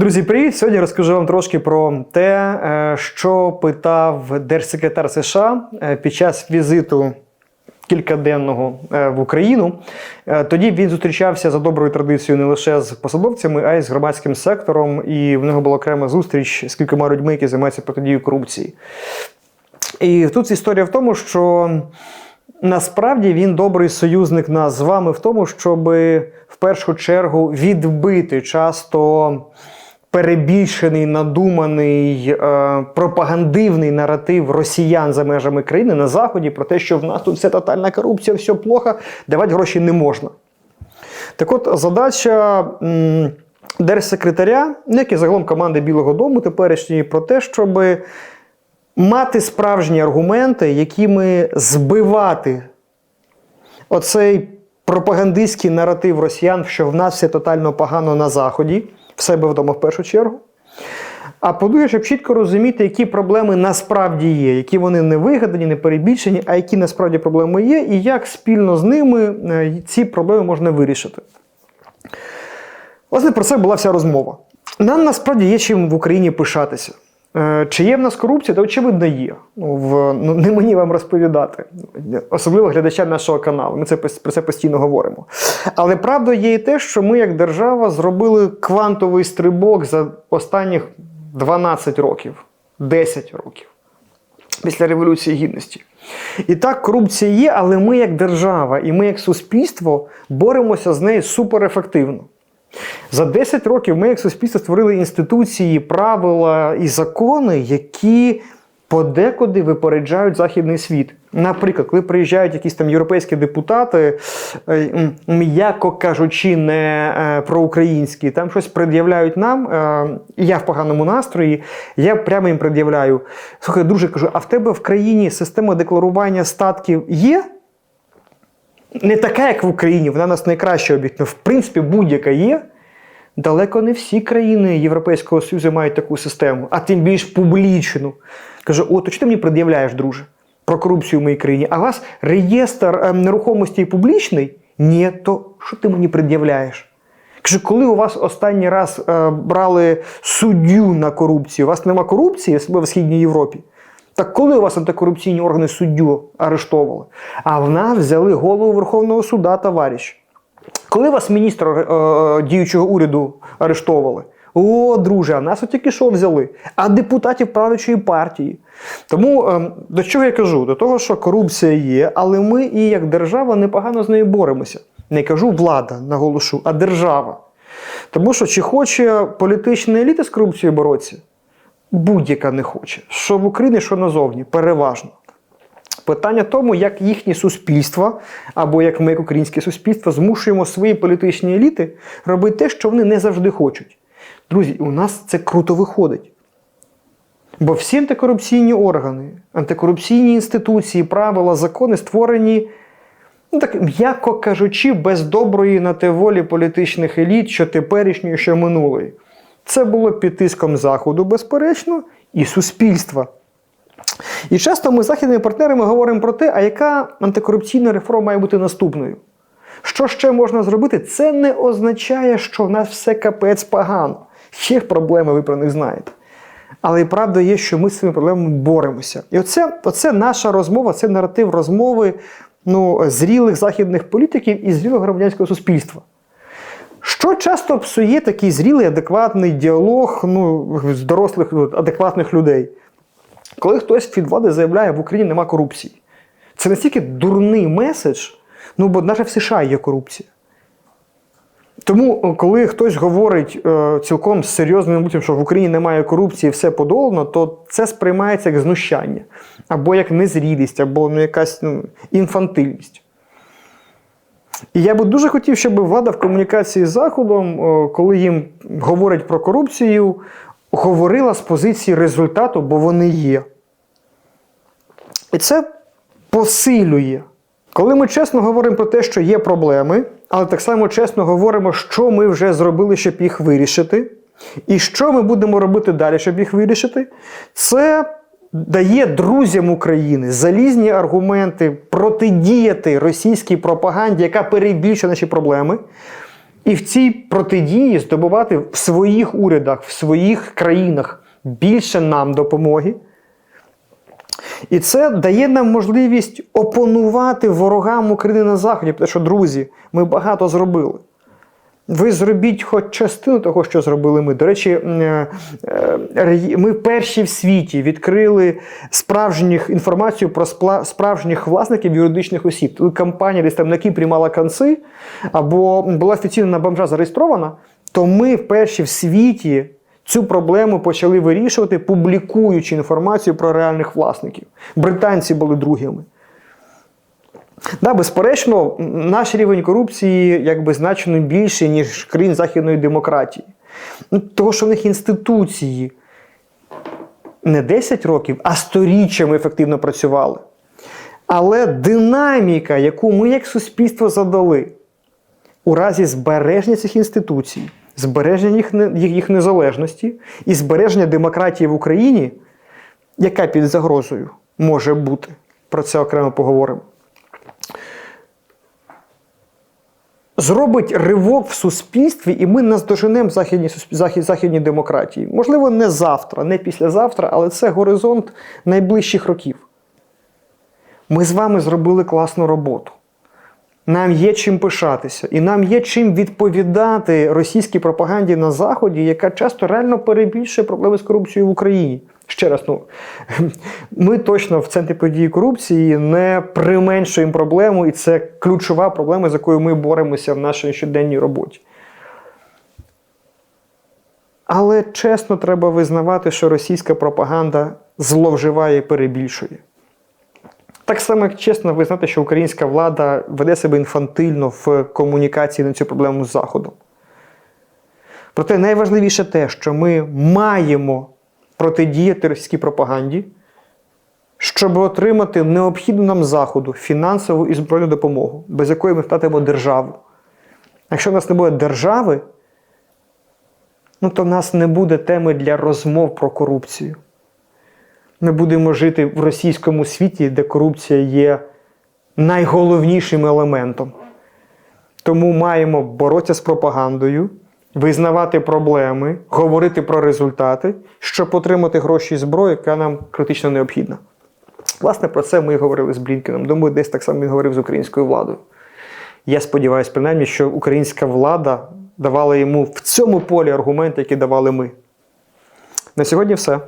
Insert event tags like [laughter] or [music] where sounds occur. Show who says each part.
Speaker 1: Друзі, привіт! Сьогодні розкажу вам трошки про те, е, що питав держсекретар США е, під час візиту кількаденного е, в Україну. Тоді він зустрічався за доброю традицією не лише з посадовцями, а й з громадським сектором. І в нього була окрема зустріч з кількома людьми, які займаються протидією корупції. І тут історія в тому, що насправді він добрий союзник нас з вами в тому, щоб в першу чергу відбити часто перебільшений, надуманий е, пропагандивний наратив росіян за межами країни на заході про те, що в нас тут все тотальна корупція, все плохо, давати гроші не можна. Так от, задача м, держсекретаря, ну, як і загалом команди Білого Дому теперішньої, про те, щоб мати справжні аргументи, якими збивати оцей пропагандистський наратив росіян, що в нас все тотально погано на Заході, в себе вдома в першу чергу. А по-друге, щоб чітко розуміти, які проблеми насправді є, які вони не вигадані, не перебільшені, а які насправді проблеми є, і як спільно з ними е, ці проблеми можна вирішити. Власне, про це була вся розмова. Нам насправді є чим в Україні пишатися. Е, Чи є в нас корупція, то очевидно є. Ну, в, ну, не мені вам розповідати, особливо глядачам нашого каналу. Ми це про це постійно говоримо. Але правда є і те, що ми, як держава, зробили квантовий стрибок за останніх 12 років, 10 років після Революції Гідності. І так, корупція є, але ми, як держава, і ми, як суспільство, боремося з нею суперефективно. За 10 років ми, як суспільство, створили інституції, правила і закони, які подекуди випереджають західний світ. Наприклад, коли приїжджають якісь там європейські депутати, е, м'яко кажучи, не е, проукраїнські, там щось пред'являють нам, е, і я в поганому настрої, я прямо їм пред'являю. Слухай, друже, кажу, а в тебе в країні система декларування статків є? Не така, як в Україні, вона у нас найкраща об'єктивно. В принципі, будь-яка є. Далеко не всі країни Європейського Союзу мають таку систему, а тим більш публічну. Каже: о, то що ти мені пред'являєш, друже, про корупцію в моїй країні? А у вас реєстр ем, нерухомості публічний? Ні, то що ти мені пред'являєш? Каже, коли у вас останній раз е, брали суддю на корупцію, у вас нема корупції, в Східній Європі. Так коли у вас антикорупційні органи суддю арештовували? А в нас взяли голову Верховного суда, товариш. Коли вас міністр е, діючого уряду арештовували? О, друже, а нас от тільки що взяли, а депутатів правлячої партії. Тому е, до чого я кажу? До того, що корупція є, але ми і як держава непогано з нею боремося. Не кажу влада, наголошу, а держава. Тому що чи хоче політична еліта з корупцією боротися? Будь-яка не хоче. Що в Україні, що назовні, переважно. Питання тому, як їхні суспільства, або як ми, як українське суспільство, змушуємо свої політичні еліти робити те, що вони не завжди хочуть. Друзі, у нас це круто виходить. Бо всі антикорупційні органи, антикорупційні інституції, правила, закони створені, ну так, м'яко кажучи, без доброї на те волі політичних еліт, що теперішньої, що минулої. Це було під тиском Заходу, безперечно, і суспільства. І часто ми з західними партнерами говоримо про те, а яка антикорупційна реформа має бути наступною. Що ще можна зробити? Це не означає, що в нас все капець погано. Є проблеми, ви про них знаєте. Але і правда є, що ми з цими проблемами боремося. І оце, оце наша розмова, це наратив розмови ну, зрілих західних політиків і зрілого громадянського суспільства. Що часто псує такий зрілий, адекватний діалог ну, з дорослих, ну, адекватних людей? Коли хтось від влади заявляє, в Україні нема корупції. Це настільки дурний меседж, ну бо навіть в США є корупція. Тому, е, коли хтось говорить е, цілком серйозним мутом, що в Україні немає корупції, все подолано, то це сприймається як знущання, або як незрілість, або ну, якась ну, інфантильність. І я би дуже хотів, щоб влада в комунікації з Заходом, е, коли їм говорять про корупцію, говорила з позиції результату, бо вони є. І це посилює. Коли ми чесно говоримо про те, що є проблеми, але так само чесно говоримо, що ми вже зробили, щоб їх вирішити, і що ми будемо робити далі, щоб їх вирішити, це дає друзям України залізні аргументи протидіяти російській пропаганді, яка перебільшує наші проблеми. І в цій протидії здобувати в своїх урядах, в своїх країнах більше нам допомоги. І це дає нам можливість опонувати ворогам України на Заході. Тому що, друзі, ми багато зробили. Ви зробіть хоч частину того, що зробили ми. До речі, е, е, ми перші в світі відкрили справжніх інформацію про справжніх власників юридичних осіб. Коли компанія десь там на Кіпрі мала конці, або була офіційно на бомжа зареєстрована, то ми перші в світі цю проблему почали вирішувати, публікуючи інформацію про реальних власників. Британці були другими. Да, безперечно, наш рівень корупції якби значно більший, ніж країн західної демократії. Ну, того, що в них інституції не 10 років, а сторіччями ефективно працювали. Але динаміка, яку ми як суспільство задали у разі збереження цих інституцій, збереження їх, їх, незалежності і збереження демократії в Україні, яка під загрозою може бути, про це окремо поговоримо. Зробить ривок в суспільстві, і ми наздоженемо західні, захід, західні демократії. Можливо, не завтра, не післязавтра, але це горизонт найближчих років. Ми з вами зробили класну роботу. Нам є чим пишатися, і нам є чим відповідати російській пропаганді на Заході, яка часто реально перебільшує проблеми з корупцією в Україні. Ще раз, ну [laughs] ми точно в центрі події корупції не применшуємо проблему, і це ключова проблема, з якою ми боремося в нашій щоденній роботі. Але чесно треба визнавати, що російська пропаганда зловживає і перебільшує. Так само, як чесно визнати, що українська влада веде себе інфантильно в комунікації на цю проблему з Заходом. Проте найважливіше те, що ми маємо протидіяти російській пропаганді, щоб отримати необхідну нам Заходу фінансову і збройну допомогу, без якої ми втратимо державу. Якщо в нас не буде держави, ну, то в нас не буде теми для розмов про корупцію. Ми будемо жити в російському світі, де корупція є найголовнішим елементом. Тому маємо боротися з пропагандою, визнавати проблеми, говорити про результати, щоб отримати гроші і зброю, яка нам критично необхідна. Власне, про це ми і говорили з Блінкеном. Думаю, десь так само він говорив з українською владою. Я сподіваюся, принаймні, що українська влада давала йому в цьому полі аргументи, які давали ми. На сьогодні все.